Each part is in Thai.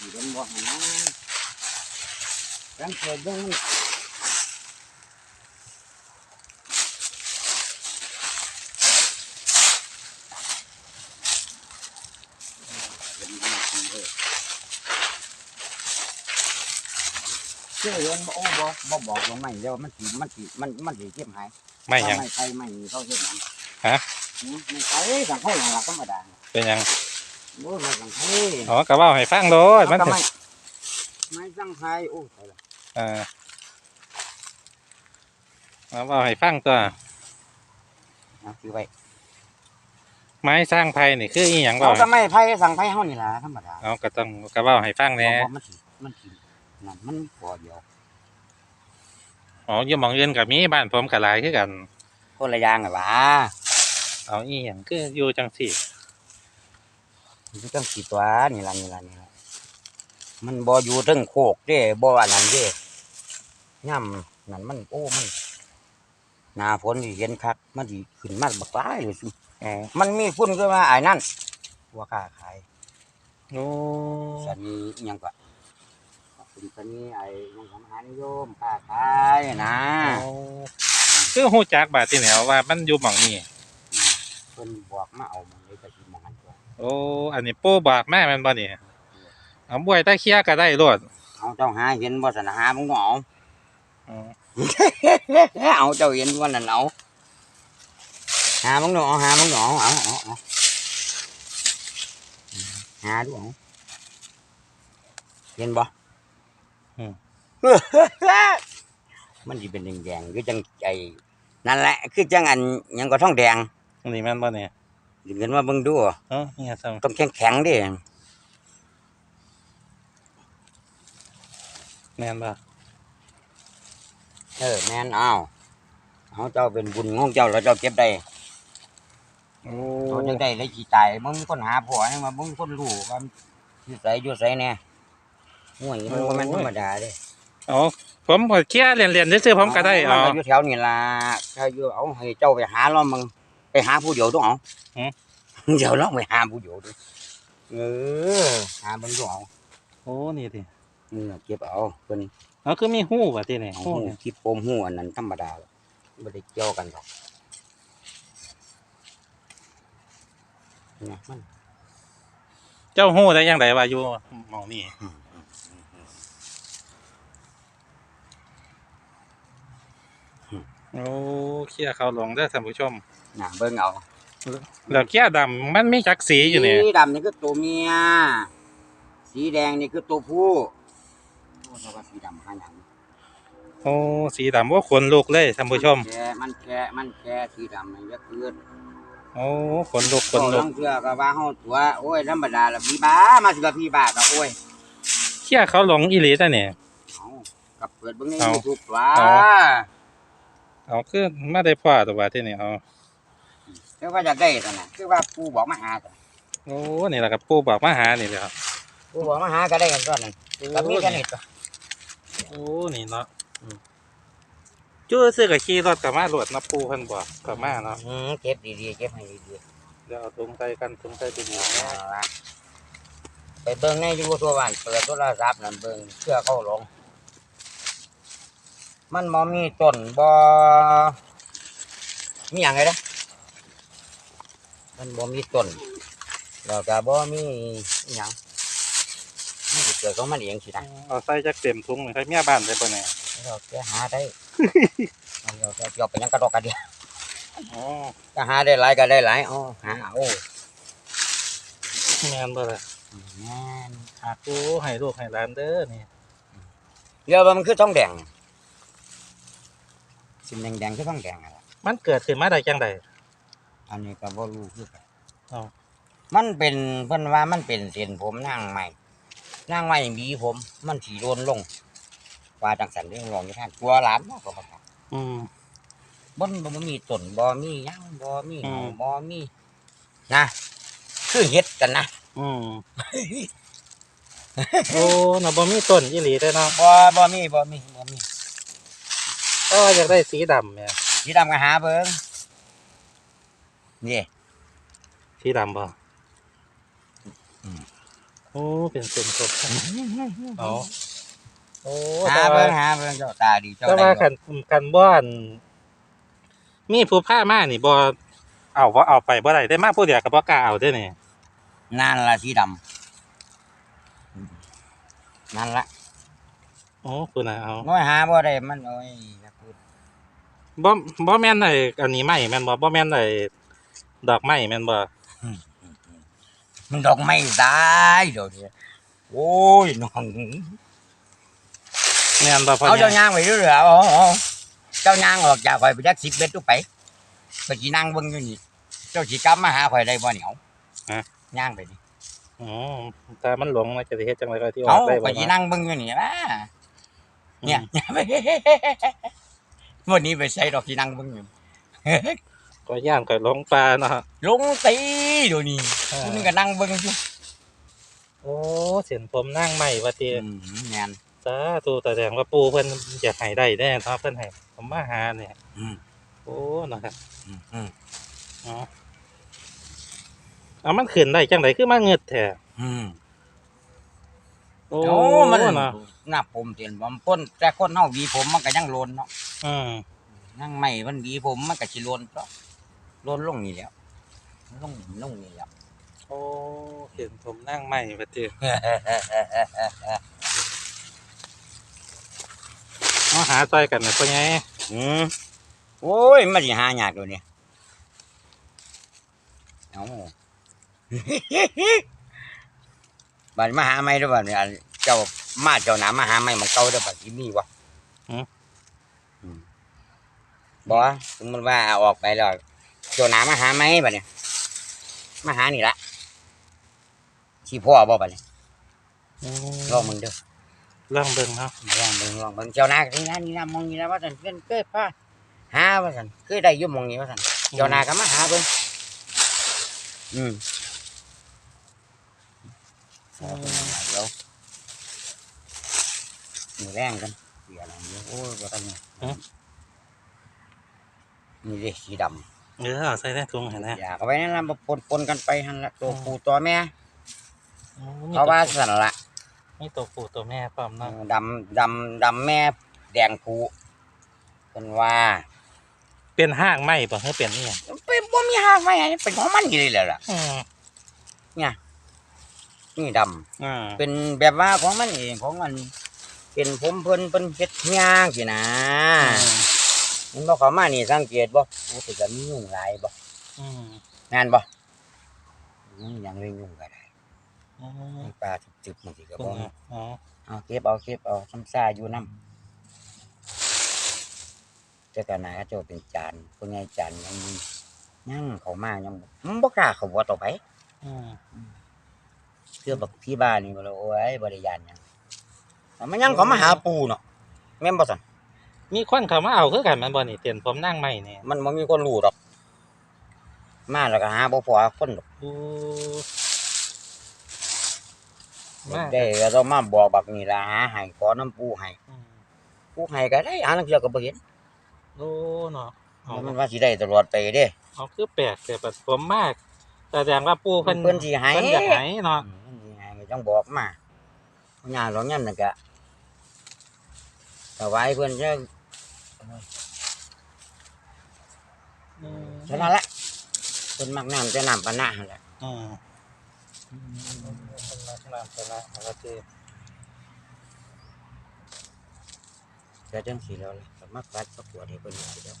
สีเป็นบ่หันนะสังเกตเบิ่งมันเป็นมันดีเด้อเชื่อเห็นบ่โอ้บ่บ่บอกลงไม่เดี๋ยวมันสิมันสิมันมันสิเก็บหายไม่หยังไม่ใครไม่มีเขาเฮ็ดหยังฮะอืมไม่ใครสังเกตอย่างละธรรมดาเป็นหยัง โอ้ยไม่สังเกตอ๋อกะเว่าให้ฟังโลดมันก็ถึงไม่ไม่สังเกตโอ้ยตายละเออเอาเว่าให้ฟังตัวเอาคือไว้ไม้สร้างไผ่นี่คืออีหยังเราบ่ก็ไม่ไพ่สั่งไพ่เฮานี่ล่ะธรรมดาเอาก็ต้องกะเว่าให้ฟังแหน่บอกว่ามันสิมันสินั่นมันพอเดียวอ๋ออยู่หมองอื่นก็มีบ้านผมก็หลายคือกันคนละอย่างอะว่าเอาอีหยังคืออยู่จังซี่ มันต้องสิตัวนี่ล่ะนี่ล่ะนี่ล่ะมันบ่อยู่เทึงโคกเด้บ่อันนั้นเด้ย่ำนั่นมันโอ้มันหน้าฝนสิเห็นคักมันสิขึ้นมาบักหลายเลยสิอ๋อมันมีฝุ่นขึ้นมาไอ้นั่นว่าค้าขายโอ้สันนี้อิหยังก็เป็นสันนี้ไอ้อิหยังของมหานิยมค้าขายนะคือฮู้จักบาดที่แนวว่ามันอยู่หม่องนี้เพิ่นบอกมาเอามัน โอ้อันนี้ปู่บอกแม่แม่นบ่นี่เอาบวยตะเคียก็ได้โลดเอาเจ้าหาเห็นบ่สนะหามึงก็เอาอ๋อเอาเจ้าเห็นว่านั่นเอาหามึงก็เอาหามึงก็เอาเอาเอาเอาหาดูเอาเห็นบ่มันสิเป็นแดงๆคือจังไอ้นั่นแหละ คือจังอันหยังก็ท้องแดง อันนี้แม่นบ่นี่ ดึงเงินมาเบิ่งดูเอ้าเนี่ยซังต้องแข็งๆดิแม่นบ่เออแม่นเอาเอาเจ้าเป็นบุญของเจ้าแล้วเจ้าเก็บได้โอ้เขาจังได้เลยสิตายมึงมีคนหาผัวนี่มามึงมีคนรู้ว่ามันอยู่ไสอยู่ไสแน่ห่วยมันบ่แม่นธรรมดาเด้เอาผมก็เคียเรียนๆซื่อๆผมก็ได้มัเอานก็อยู่แถวนี่ล่ะถ้าอยู่เอาให้เจ้าไปหาล้อมึง ไปหาผู้เดียวต้องเอาหือเดี๋ยวลองไปหาผู้เดียวดูเออหาเบิ่งดูเอาโอ้นี่ดินี่ล่ะเก็บเอาเพิ่นเอาคือมีหู้บ่ที่นี่เอาหู้หูนี่คิดปมหูอันนั้นธรรมดาบ่ได้เกี่ยวกันหรอกเนี่ยมันเจ้าหู้ได้ยังไงว่าอยู่หมองนี่โอ้เคียเขาหลงได้อท่านผู้ชม น่ะเบิ่งเอาแล้วเคียดำมันมีจักสีอยู่นี่สีดำนี่คือตัวเมีย สีแดงนี่คือตัวผู้โอ้แต่ว่าสีดำขนาดนี้โอ้สีดำว่าขนลุกเลยท่านผู้ชมนแค่มันแค่มันแค่สีดำนี่จะคือโอ้ขนลุกขนตัวลุกลังเชือก็ว่าเฮาตัวโอ้ยธรรมดาละพี่บ้ามาสิกับพี่บ้าก็โอ้ยเคียเขาหลงอีหลีแต่เนี่ยเอากับเปิดเบิ่งในเอา YouTube ตัวเอาเอาคือมาได้พ่อตัวว่าที่นี่เอา คือว่าจะได้ซั่นน่ะคือว่าปู่บอกมาหาซั่นโอ้นี่แหละครับปู่บอกมาหานี่แหละครับปู่บอกมาหาก็ได้กันตอนนั้นก็มีแค่นี้ตัวโอ้นี่เนาะอืมจู้ซื้อกับขี่รถกับมาหลวดนะปู่เพิ่นบอกกับมาเนาะอืมเก็บดีๆเก็บให้ดีเดี๋ยวเอาถุงใส่กันถุงใส่ถุงๆมือเอาละไปเบิ่งใน YouTube บ้านเปิดโทรศัพท์นั่นเบิ่งเชื่อเขาหลง มันบ่มีต้นบ่มีหยังไงเด้อ มันบ่มีต้นแล้วก็บ่มีอิหยังมันสิเกิดของมันเองสินะเอาใส่จักเต็มถุงเลยครับเมียบ้านได้ปะเนี่ยเราจะหาได้ เราจะเกี่ยวไปหยังกระดอกกระเดียอ๋อก็หาได้หลายก็ได้หลายอ๋อหาเอาแม่นบ่ล่ะแม่นหากูให้ลูกให้หลานเด้อนี่เรือว่ามันคือทองแดงสิแดงๆคือทองแดงอะล่ะมันเกิดขึ้นมาได้จังได อันนี้ก็บ่รู้คือกันอ้าวมันเป็นเพิ่นว่ามันเป็นเส้นผมนางใหม่นางใหม่มีผม มันสีโดนลงว่าจังสันเรื่องรองอยู่ท่านกลัวหลานมากกว่าครับ อืมบ่บ่บ่มีต้นบ่มีหยังบ่มีอืเงามบ่มีนะคือเฮ็ดกันนะอืมโอ้น่ะบ่มีต้นอีหลีเด้อเนาะบ่บ่มีบ่มีบ่มีแต่ว่าอยากได้สีดำเนี่ยสีดำก็หาเบิ่ง นี่สีดำบ่โอ้เป็นเส้นครบเอาโอ้หาแต่เบิ่ว่างหาเบิ่งเจ้าตาดีเจ้าแต่ได้ว่าบ่คันคันบ่อนมีผู้ผ้ามานี่บ่เอาบ่เอาไปบ่ได้ได้มาผู้เดียวก็บ่กล้าเอาเด้อนี่นั่นละสีดำนั่นละโอ้คุณน่ะเอาน้อยหาบ่ได้มันโอ้ยอย่าพูดบ่บ่แม่นไอ้อันนี้ไม้แม่นบ่บ่แม่นไอ้ ดอกไม้แม่นบ่มันดอกไม้ตายเดี๋ยวนี้โอ้ยน้องแม่นบ่พ่อเอาใหญ่เจ้ายางไปเรื่อยๆเอาเอาเจ้ายางออกจากข่อยไปจักสิบเมตรทุกไปไปสินั่งเบิ่งอยู่นี่เจ้าสิกลับมาหาข่อยได้บ่เหนียวย่างไปนี่อ๋อแต่มันหลงมันจะสิเฮ็ดจังไดก็ที่อเอาอกได้ไปบ่สิเนาะนั่งเบิ่งอยู่นี่นะเนี่ยวันนี้ไปใส่ดอกสินั่งเบิ่งอยู่ ก็ย่านก็หลงปลาเนาะลงตีเดี๋ยวนี้คุณนึงก็นั่งเบิ่งอยู่โอ้เส้นผมนั่งใหม่ว่าติอืมแม่นสาธุแสดงว่าปู่เพิ่นอยากให้ได้แน่เนาะเพิ่นให้ผมมาหาเนี่ยอืมโอ้เนาะครับอืมอืมอ๋อเอามันขึ้นได้จังไดคือมาเงึดแท้อืมโอ้โอ้มันเนาะหน้าผมเตียนผมพ้นแต่คนเฮาหวีผมมันก็ยังโลนเนาะอืมนั่งไม่มันหวีผมมันก็สิโลนเนาะโลนลงนี่แหล้วลงลงนี่แหล้วโอ้เห็นผมนั่งใหม่ว่าติมาหาซอยกันนะพ่อใหญ่อืมโอ้ยมันสิหายากอยู่เนี่ยเอาบัดมาหาไม่ด้วยบัดเนี่ยอันเจ้ามาเจ้าหนามาหาไม่มันเก่าเด้อบัดที่มีวะอืมบ่สมมติว่าเอาออกไปแล้ว เจ้าหนามาหาไม่บัดเนี่ยมาหานี่ละที่พ่อบ่บัดเนี่ยอืมลองมึงเด้อลองเบิ่งเนาะลองมึงลองมึงเจ้านาที่นั่นนี่นะมองนี่นะว่าสันเพื่อนเคยพาหาว่าสันเคยได้อยุ่หมองนี้ว่าสันเจ้านาก็มาหาเบิ่งอืมเอาไปหาเดี๋ยวมีแรงกันเสียอะไรเยอะโอ้ยบ่ทันเนี่ยนี่เด้สีด เออเอาใส่ในถุงให้นะำอยากเอาไว้นั่นละมาปนปนๆกันไปหันละตัวผู้ตัวแม่โอ้มีเขาว่าสันละมีตัวผู้ตัวแม่พร้อมเนาะดำดำดำแม่แดงผู้เป็นว่า เป็นห้างไม้บ่ให้เป็นอีหยังเป็นบ่มีหางไว้อันนี้เป็นของมันอยู่เลยแหละล่ะอืมนี่ดำอ่าเป็นแบบว่าของมันเองของมันเป็นผมเพิ่นเพิ่นเฮ็ดย่างสินะ มันบ่เข้ามานี่สังเกตบ่โอ้สิจะมียุงหลายบ่อืมงานบ่อืมยังเลยยุงก็ได้อืมมีปลาจึบๆมันสิก็คุณบ่น่ะอ๋อเอาเก็บเอาเก็บเอาซ้ำซ่าอยู่นํเจ้าก็น่าเจ้าเป็นจานผู้ใหญ่จานยังมียังเข้ามายังบ่มันบ่กล้าเข้าบ่ต่อไปอืมเพื่อบักพี่บ้านนี่บ่ละโอ้ยบ่ได้ยานหยังแต่มันยังเขามาหาปูเนาะแม่นบ่ซั่น มีคนเข้ามาเอาคือกันแมันบ่นี่เตียนผมนั่งใหม่นี่มันบ่มีคนรู้ดอก มาแล้วก็หาบ่พอคนดอกโอ้มาได้ก็ต้องมาบอกบักนี่ล่ะหาให้ขอน้ำปูให้อืมปูให้ก็ได้อันนั้นเดียวก็บ่เห็นโอ้เนาะเอามันว่าสิได้ตลอดไปเด้เอาคือแปลกแต่ปัดผมมากแสดงว่าปู่เพิ่นเพิ่นสิให้ เพิ่นอยากให้เนาะ อืมเพิ่นสิให้ก็ต้องบอกมาญาติเราเนี่ยนั่นก็ถวายเพิ่นจะอืม เท่านั้นแหละเพิ่นมักน้ำจะน้ำปานนะหั่นแหละอืมคนรักน้ำชนะอะไรที่แต่จังสิแล้วล่ะก็มักปัดประกวดให้เพิ่นอยู่เด้อ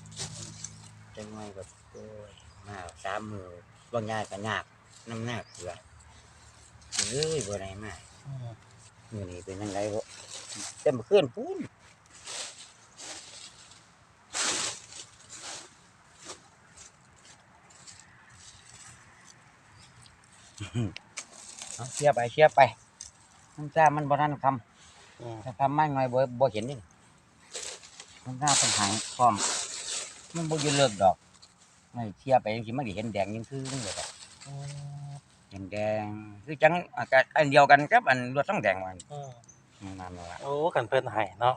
จังไงก็โอ้ยมาสามมื้อบางยายก็ยากน้ำหนักเสือเอ้ยบ่ได้มาอืมมื้อนี้เป็นจังไดบ่แต่เมื่อคืนพูน เอาเชียร์ไปเชียร์ไปน้ำจ้ามันบ่ทันคำอืมถ้าทำไม่ไงบ่บ่เห็นนี่มันน่าเป็นหางพร้อมมันบ่อยืนเลิกดอกไม่เทียบไปจังซี่มันสิเห็นแดงยังคือนี่เลยดอกอืมเห็นแดงคือจังอากาศอันเดียวกันกับอันรถต้องแดงมันอืมนั่นล่ะโอ้กันเพิ่นให้เนาะ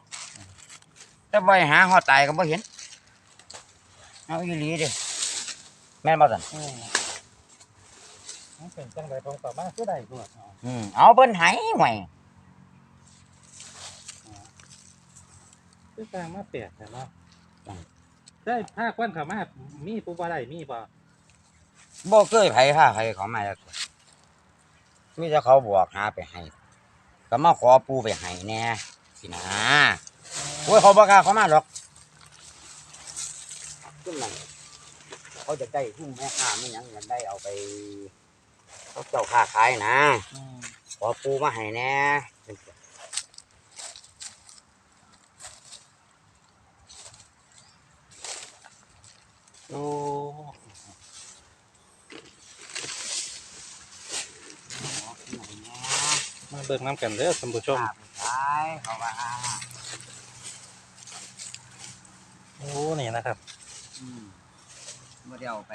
แต่บ่ให้หาฮอดตายก็บ่เห็นเอาอีหลีเด้แม่นบ่ซั่นอื มอืมันเป็นจังไดผมก็มาคือได้รวดเอาอืมเอาเพิ่นให้ห่วยคือสร้างมาแปลกแต่เนาะได้ภาควันเขามามีผู้บ่ได้มีบ่บ่เคยไผพาไผเขามาจักคนมีแต่เขาบอกหาไปให้ก็มาขอปูไปให้แหน่สินะโอ้ยเขาบ่กล้าเขามาหรอกขึ้นนั่นเขาจะได้หุ้มแม่ค้าไม่หยังกันได้เอาไป เขาเจ้าค้าขายนะอืมขอปูมาให้แหน่โอ้มาเบิ่งน้ำกันเด้อท่านผู้ชมข้าไปขายเขาว่าโอ้นี่นะครับอืมบ่ได้เอาไป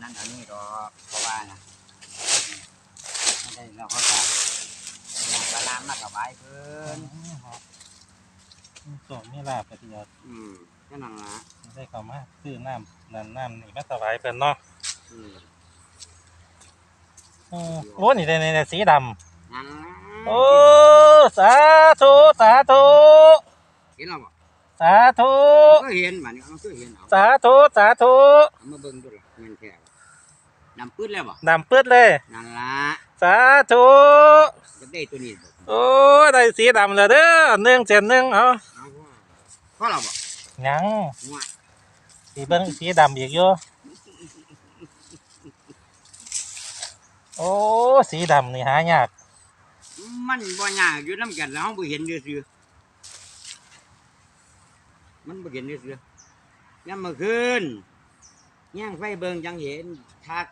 นั่นอันนี้ดอกเพราะว่านะ ไม่ได้เราเขาจะเอาปลาลามมาถวายเพิ่นส่งมีลาบปฏิยชน์อืมแค่นั้นละได้เข้ามาซื้อน้ำนั่นน้ำนี่มาถวายเพิ่นเนาะอืมอืมโอ้นี่ในในสีดำนั่นละโอ้สาธุสาธุเห็นแล้วบ่สาธุก็เห็นบัดนี้มันก็เห็นเอาสาธุสาธุเอามาเบิ่งดูล่ะเงินแท้บ่นำปื้ดแล้วบ่ดำปืดเลยนั่นละ สาธุจะได้ตัวนี้บ่โอ้ได้สีดำแล้วเด้อหนึ่งเจ็ดหนึ่งเอาเอาว่าพอแล้วบ่ยังว่าสีเบิ้งสีดำอีกอยู่โอ้สีดำนี่หายากมันบ่ยากอยู่นํกันแล้วเฮาบ่เห็นซื่อๆมันบ่เห็นซื่อๆยามมื้อคืนย่างไฟเบิ่งจังเห็นทัก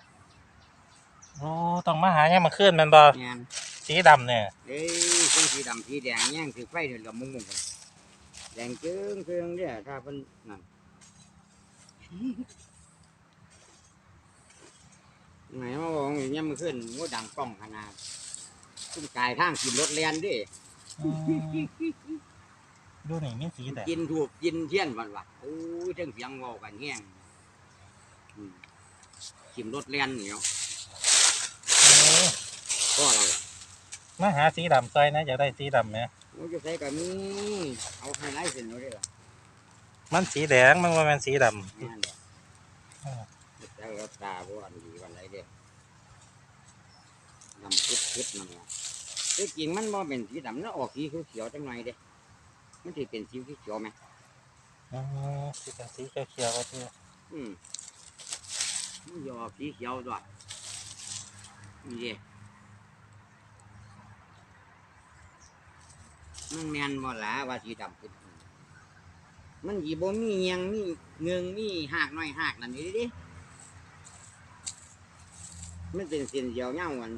โอ้ต้องมาหายังมาขึ้นแมันบ่แม่นสีดำเนี่ยเอ้ยเป็นสีดำสีแดงย่างถือไฟเดือดละมุงมุงกันแดงเจิงเจิงเนี่ยถ้าเป็นนั่นไหนมาบอกอย่างเงี้ยมันขึ้นงูดังกล้องขนาดขึ้นกายทางกินรถแลนดิอืมดูนี่มีสีแดงกินถูกกินเทียนวันวะโอ้ยเทั้งเสียงเวากันแห้งอืมกินรถแลนเหนียวโอ้ ก็เรามาหาสีดำซอยนะอยากได้สีดำไหมโอ้ยจะใส่กับมีเอาไฮไลท์เส้นเอาด้วยล่ะมันสีแดงมันว่ามันสีดแม่นบ่อืมเจ้าก็ตาบ่อันดีวันไหนเด้นำพุดพุดนั่นล่ะแต่จริงมันบ่เป็นสีดำนะออกสีเขียวๆจังหน่อยเด้มันสิเป็นสีเขียวๆไหมอืมสีเป็นสีเขียวๆก็ที่อืมมันสิออกสีเขียวด้วยนี่เด้ มันแมนบ่ล่ะว่าสีดำพุดมันสิบ่มีหยังมีเงืองมีหากน้อยหากนั่นนี่ด้มันเป็นเส้นเดียวเงาวัน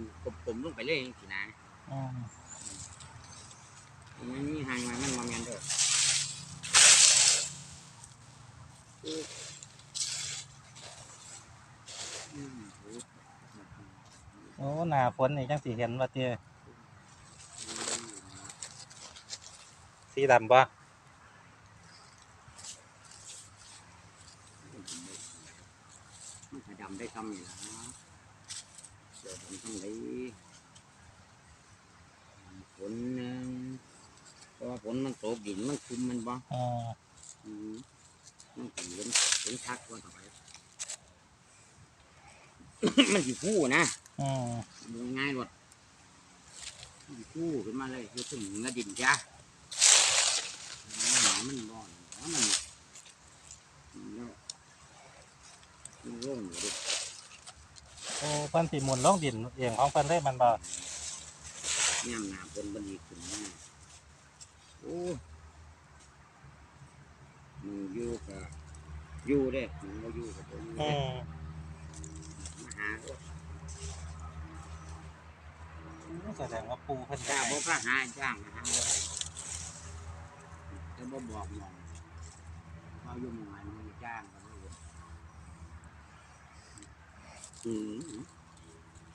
กลมๆลงไปเลยจังซี่นะอืมมันมีหางมามันมาแมนเด้อโอ้หนาฝนนี่จังสีเห็นว่าเตี้ย สีดำปะมันจะดำได้ทำอยู่นะเดี๋ยวผมทำได้ฝนหนึงเพราะว่าฝนมันตกดินมันคุมมันบ่อืมอืมมันก็เห็นเห็นชักว่าต่อไปมันสิคู่นะอืมดูง่ายหมดมันสิคู่ขึ้นมาเลยคือถึงเนื้อดินจ้าหนา มันบ่อนแล้วมันแล้วมันร่วงอยู่ดิโอ้เพิ่นสีหมุนลงดินเองของเพิ่นได้มันบ่ย่ำหนาฝนบันดีขึ้นมาโอ้มึงอยู่กับอยู่เด้มึงก็อยู่กับผมอืมมาหาโอ้แสดงว่าปูเพิ่นจ้าได้บ่พระหาจ้างมาหาบ่ได้ แต่บ่บอกหมองเขาอยู่หมองไหนมึงจ้างกันเลยอืม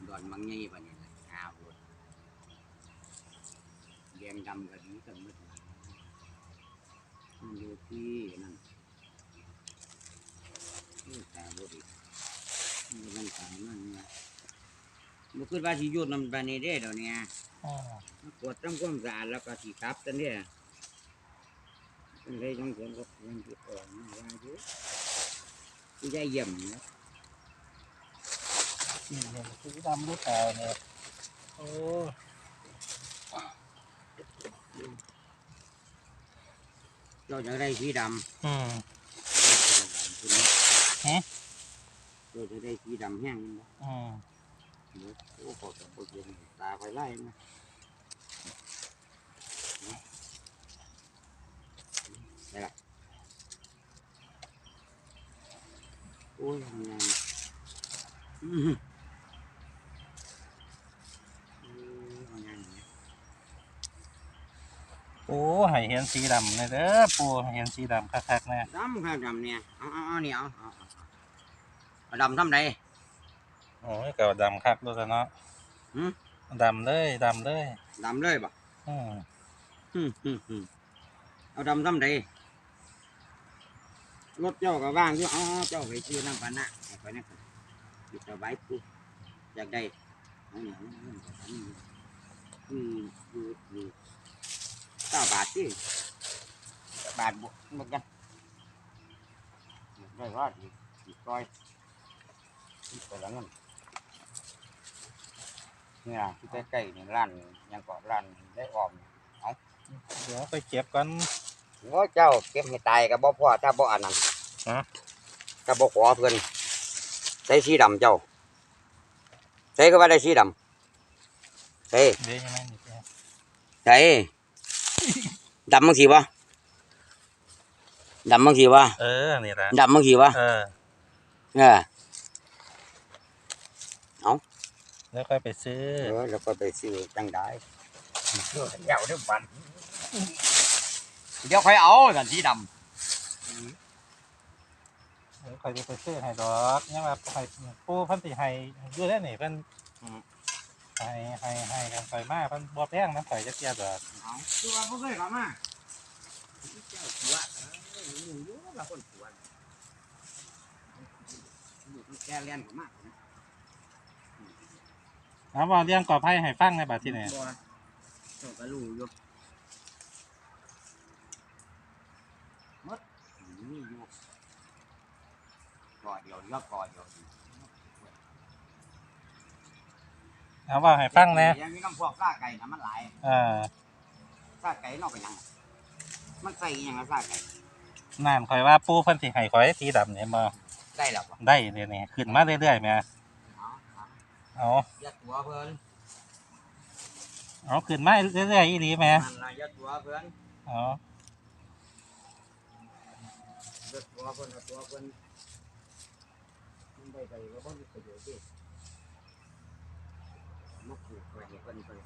ดอนมังงี้ปะเนี่แหละหาโหดแดงดำก็ดีกันหมดนะมันอยู่ที่นั่นนี่ตาบ่ดีกมันตานั่นเนี่ยบ่คิดว่าสิยู่นำบานนี้เด้เดี๋ยวนี้อืมกวดทำความสะอาดแล้วก็สิกลับจังเด้นก็ยังสิออกมาว่าอยู่สิได้เยี่ยมนะนี่เนี่ย สีดำลูกตาเนี่ยโอ้เจ้าจะได้สีดำอืมฮะเจ้าจะได้สีดำแห้งนะ อืม โอ้โหตะปุกเย็นตาไฟไล่นะนี่ละ โอ้ยทำงานอือหือโอ้ยทำงานอย่างนี้โอ้ให้เห็นสีดำเลยเด้อปูให้เห็นสีดำคักๆแน่ดำครับดำเนี่ยเอาเอาเอานี่เอาเอาเอาเอาดำทำไรโอ้ยก็ดำคักด้วยกันเนาะหืมดำเลยดำเลยดำเลยบ่อืมฮึมฮึมฮึมเอาดำทำไร รถเจ้าก็ว่างอยู่เอาเอาเจ้าไปซื้อน้ำปานะให้ไปนะครับหยุดเอาไว้ปุ๊บอยากได้เอาเนี่ยเอาเงินไปทำนี่อืมอยู่นี่เก้าบาทที่บาทบวกเหมือนกันได้ว่าดีดีก้อยไปแล้วเงินเนี่ยที่ใกล้ๆนี่ร้านยังก็ร้านได้ออมเดี๋ยวไปเก็บกัน โอ้เจ้าเก็บให้ตายกับบ่พ่อถ้าบ่อันนั้นฮะ กับบ่ขอเพิ่นใส่สีดำเจ้าใส่ก็ว่าได้สีดำใส่เดี๋ยวยังไงนี่แกใส่ดำบางทีวะดำบางทีวะเออนี่แหละดำบางทีวะเออเออแล้วค่อยไปซื้อเออแล้วก็ไปซื้อจังได้เดี๋ยวเดี๋ยวเดี๋ยวบันเดี๋ยวค่อยเอาสันสีด เดี๋ยวค่อยไปซื้อให้ดอกยังว่าให้ปูเพันสิให้อยู่ได้นี่เพิ่นให้ให้ให้กันไปมาเพิ่นบ่แพงน้ำข่อยจักเที่ยดอกำเอาคือว่าบ่เคยเข้ามาเจ้าผัวเอ้ยอยู่อยู่ละคนผัวอยู่ที่แกเรียนผมมากเอาว่าเรื่องก่อไผ่ให้ฟังในบัดที่นี่บ่เจ้าก็รู้อยู่หมดนี่อยู่ ก่อเดียวเยอะก่อเดียวเอาว่าให้ฟังแหน่ยังมีน้ำพวกซาไก่นะมันหลายเออซาไก่นอกไปยัง มันใส่อิหยังอะซาไก่นั่นข่อยว่าปูเพิ่นสิให้ข่อยสีดำนี่บ่ได้แล้วปะได้เดี๋ยวนี้ขึ้นมาเรื่อยๆแหม่เอาเอาเอายัดตัวเพิ่นเอาขึ้นมาเรื่อยๆอีหลีแหม่มันละยัดตัวเพิ่นเอายัดตัวเพิ่นเอาตัวเพิ่นมัน ได้ไปก็บ่มีประโยชน์ดิมาปลูกไว้ให้เพิ่นเพิ่น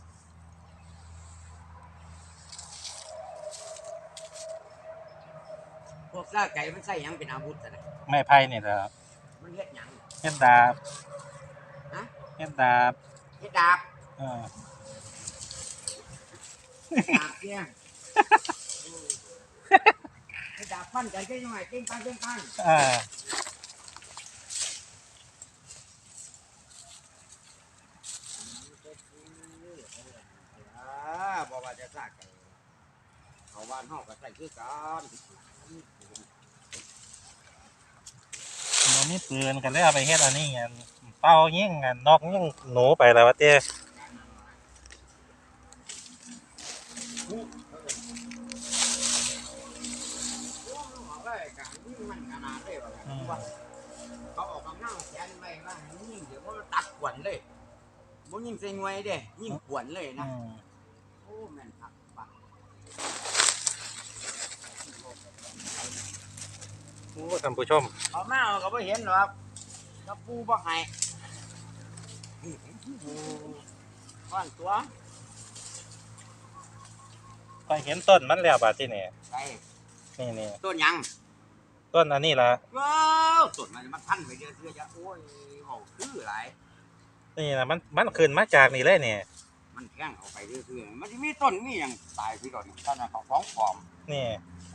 พวกซาไก่มันใส่หยังเป็นอาวุธอะนะไม้ไผ่นี่แหละมันเฮ็ดหยังเฮ็ดดาบฮะเฮ็ดดาบเฮ็ดดาบเออดาบเนี่ยเฮ็ดดาบปั้นกันก็ยังไงเต้งปังเต้งปัง เอออ่าบอกว่าจะซากไก่เขาบ้านเฮาก็ใส่คือกันบ่มีปืนกันเลยเอาไปเฮ็ดอันนี้กันเป้ายิงกันนอกยิงหนูไปแล้วว่าเต้เขาเลยการยิงมันขนาดเลยว่าอืมเขาออกกำลังแขนไว้ว่าให้ยิงเดี๋ยวมันตัดขวัญเลยบ่ยิงใส่หน่วยเด้ยิงขวัญเลยนะอืมโอ้แม่นคักปัก โอ้ท่านผู้ชมเอามาเอาก็บ่เห็นหรอกก็ปูบ่ให้ก้อนตัวก็เห็นต้นมันแล้วบาดที่นี่ไก่นี่นี่ต้นหยังต้นอันนี้ล่ะว้าวต้นมันมันพันไปเยอะเสื้อจะโอ้ยเว้าคือหลายนี่ล่ะมันมันขึ้นมาจากนี่เลยนี่มันแข้งเอาไปเรื่อยๆมันจะมีต้นมีอย่างตายพี่ก่อนท่านน่ะเขาฟ้องปลอมนี่ไ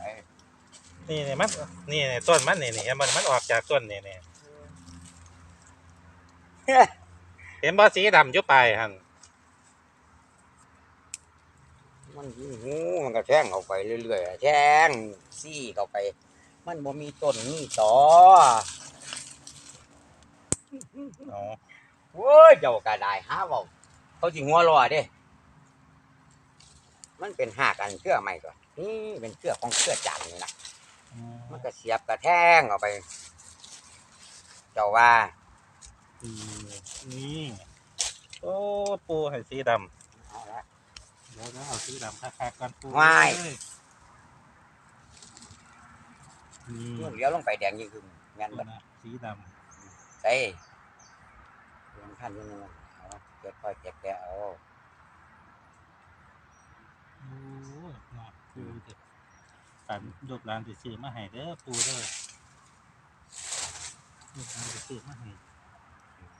อ้นี่นี่มันนี่นี่ต้นมันนี่นี่เห็นมันมันออกจากต้นนี่นี่เห็นบ่สีดำอยู่ปลายหั่นมันยิงหูมันก็แทงเข้าไปเรื่อยๆแทงซี่เข้าไป มันบ่มีต้นมีตออ๋อโอ้ยเจ้าก็ได้หาเว้าเขาสิหัวเรอเด้ มันเป็นหากอันเชื่อใหม่ก่อนนี่เป็นเชื่อของเชื่อจันทร์นี่นะอื มมันก็เสียบกระแทงเข้าไป เจ้าว่า อืมนี่โอ้ปูให้สีดำเอาละเดี๋ยวเราเอาสีดำคักๆกันปูว้าย เอ้นี่เลี้ยวลงไปแดงยิ่งขึ้นแม่นตัวเบิดนะสีดเอ้ยเรียนขั้นนิดนึงเอาเก็บค่อยเก็บแกะเอาำโอ้ยเนาะปูเด็ด สันลูกหลานสิซื้อมาให้เด้อปูเด้อลูกหลานสิซื้อมาให้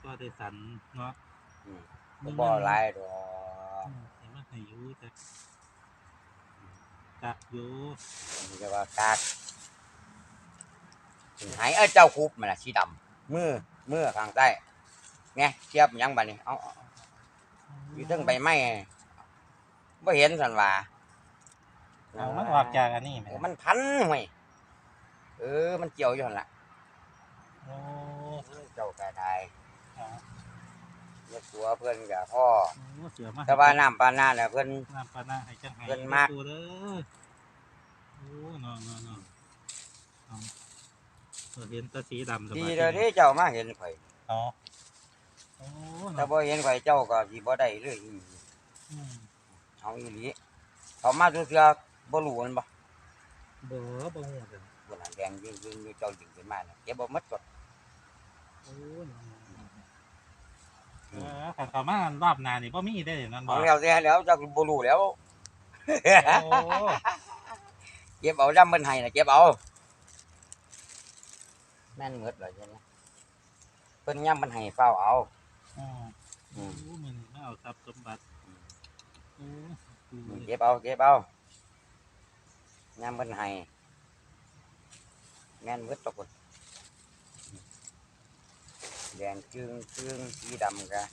ก็ได้สันเนาะอืมก็บ่หลายดอกอืมเห็นมาให้อยู่แต่จักอยู่มันจะว่ากากถึงหายเอ้ยเจ้าคุบมันน่ะสีดำมือมือข้างใต้ไงเทียบหยังบัดนี้เอาเอาเอาอยู่เทั้งใบไม้บ่เห็นสันว่า เอามันออกจากอันนี้ไหมเออมันพันห่วยเออ มันเกี่ยวอยู่หั่นล่ะโอ้เออเจ้าก็ได้เอาเรียกตัวเพิ่นกับพ่อโอ้เสือมาให้แต่ว่าน้ำปานนาเนี่ยเพิ่น น้ำปลาหน้าให้จังไห้เพิ่นมากปูเด้อโอ้นอนนอนนอนเอาเอาเห็นแตาสีดำสบาดียเด้อเด้เจ้ามาเห็นข่อยเอาโอ้ถ้าเนาะบ่เห็นข่อยเจ้าก็สิบ่ได้เลยอีหลีอืมเอาอีหลีเขามาทุกเทื่อ บ่รู้มันบ่เบ่บ่ฮู้เด้อบ่น่ะแดงยิงยิงอยู่เจ้ายิงขึ้นมาเนี่ยเก็บบ่หมดกดโอ้นอนนอนนอนเออขันเขามารอบหน้านี่บ่มีได้อนั่นขบ่องแล้วแต่แล้วเจ้าก็บ่รู้แล้วโอ้เก็บเอาดำเพิ่นให้น่ะเก็บเอาแม่นหมดเลยจังนะเพิ่นย่ํมันให้เฝ้าเอาอืมอืโอ้มมันมาเอาทรัพย์สมบัติโอ้ปูอืมเก็บเอาเก็บเอา ย่ํเพิ่นให้แม่นหมดตกคนแดงจึงจึงสีดำกะ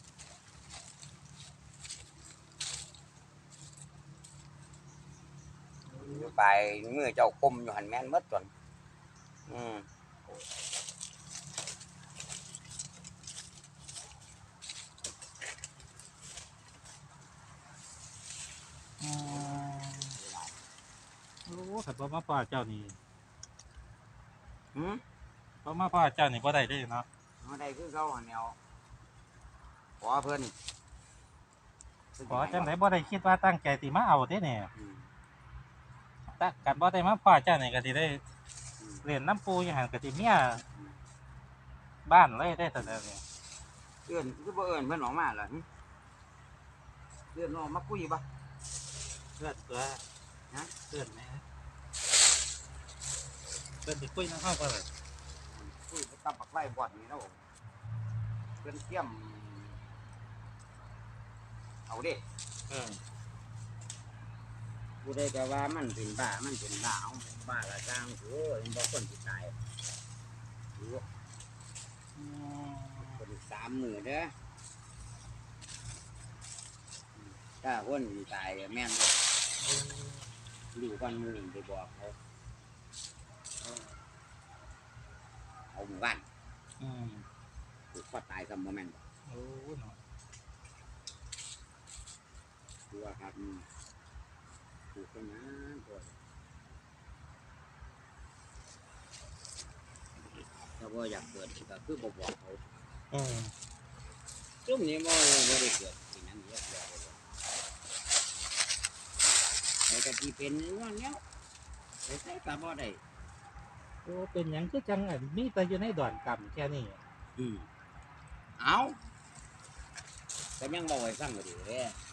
อยู่ไปมือเจ้าคมอยู่หันแม่นหมดจนอืมอืมโอ้ ขันบ่มาพ่อเจ้านี่หืมบ่มาพ่อเจ้านี่บ่ได้เด้อเนาะมาได้คือเขาหันแนวขอเพิ่นขอจังไดบ่ได้คิดว่าตั้งใจสิมาเอาเด้เนี่ยอืมแต่กันบ่ได้มาพ่อเจ้านี่ก็สิได้อืมเรียนน้ำปูอย่างหันก็สิเมียบ้านเลยได้แต่เดียวนี่เอื้อนคือบ่เอื้อนเพิ่นออกมาล่ะหึเอื้อนออกมาคุยบ่เพื่อนตัวฮะเพื่อนแหม เพื่อนสิคุยนำเฮาบ่ล่ะคุยไปกับบักไล่บ่อนนี่เนาะเพิ่นเตรียม เอาเด้เออผู้ใดก็ว่ามันเป็นบ้ามันเป็นบ้าเอาบ้าละจ้างโอ้ยบ่คนสิตายรู้อืมคนสามมื้อเด้อถ้าคนสิตายแม่นเด้อรู้ก่อนมื้อนี้ไปบอกเขา เอาหมู่บ้านอืมผูกคอตายซะบ่แม่นบ่โอ้เนาะคือว่าครับอืมผูกกันนะตัวถ้าบ่อยากเกิดก็คือบ่บอกเขาอืมซุ่มนี้บ่บ่ได้เกิดสิ่งนั้นเยอะแยะเลยไอ้กะที่เป็นว่าเนี้ยไปใส่ก็บ่ได้ โอ้เป็นหยังคือจังอันมีแต่อยู่ในดอนกำแค่นี้อืมเอาก็ยังบอกไว้ฟังก็ดีเด้อ๋อ